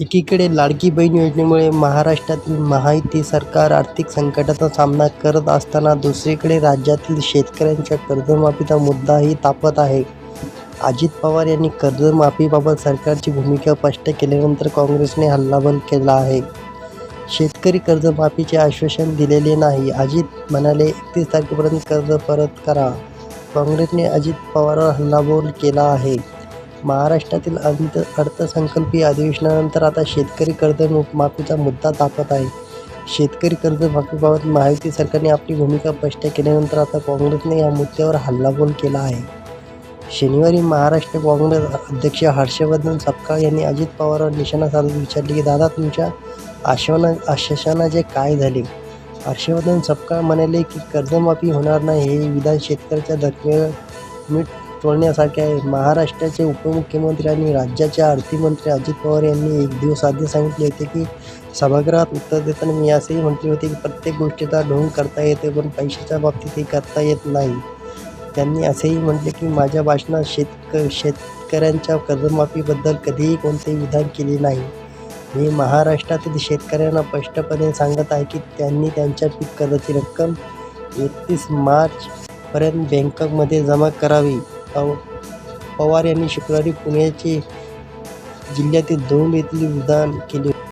एकीकडे लाडकी बहीण योजनेमुळे महाराष्ट्रातील महायुती सरकार आर्थिक संकटाचा सामना करत असताना दुसरीकडे राज्यातील शेतकऱ्यांच्या कर्जमाफीचा मुद्दाही तापत आहे. अजित पवार यांनी कर्जमाफीबाबत सरकारची भूमिका स्पष्ट केल्यानंतर काँग्रेसने हल्लाबोल केला आहे. शेतकरी कर्जमाफीचे आश्वासन दिलेले नाही. अजित म्हणाले एकतीस तारखेपर्यंत कर्ज परत करा. काँग्रेसने अजित पवारवर हल्लाबोल केला आहे. महाराष्ट्रातील अर्थसंकल्पीय अधिवेशनानंतर आता शेतकरी कर्जमाफीचा मुद्दा तापत आहे. शेतकरी कर्जमाफीबाबत महायुती सरकारने आपली भूमिका स्पष्ट केल्यानंतर आता काँग्रेसने या मुद्द्यावर हल्लाबोल केला आहे. शनिवारी महाराष्ट्र काँग्रेस अध्यक्ष हर्षवर्धन सपकाळ यांनी अजित पवारवर निशाणा साधत विचारले की दादा तुमच्या आश्वासनाचे काय झाले? हर्षवर्धन सपकाळ म्हणाले की कर्जमाफी होणार नाही हे विधान शेतकऱ्याच्या जखमेवर मीठ तोडण्यासारखे आहे. महाराष्ट्राचे उपमुख्यमंत्री आणि राज्याचे अर्थमंत्री अजित पवार यांनी एक दिवस आधी सांगितले होते की सभागृहात उत्तर देताना मी असेही म्हटले होते की प्रत्येक गोष्टीचा ढोंग करता येते पण पैशाच्या बाबतीत हे करता येत नाही. त्यांनी असेही म्हटले की माझ्या भाषणात शेतक शेतकऱ्यांच्या कर्जमाफीबद्दल कधीही कोणतेही विधान केले नाही. मी महाराष्ट्रातील शेतकऱ्यांना स्पष्टपणे सांगत आहे की त्यांनी त्यांच्या पीक कर्जाची रक्कम एकतीस मार्चपर्यंत बँकॉकमध्ये जमा करावी. पवार यांनी शुक्रवारी पुण्याचे जिल्ह्यातील दौंड येथील विधान केले.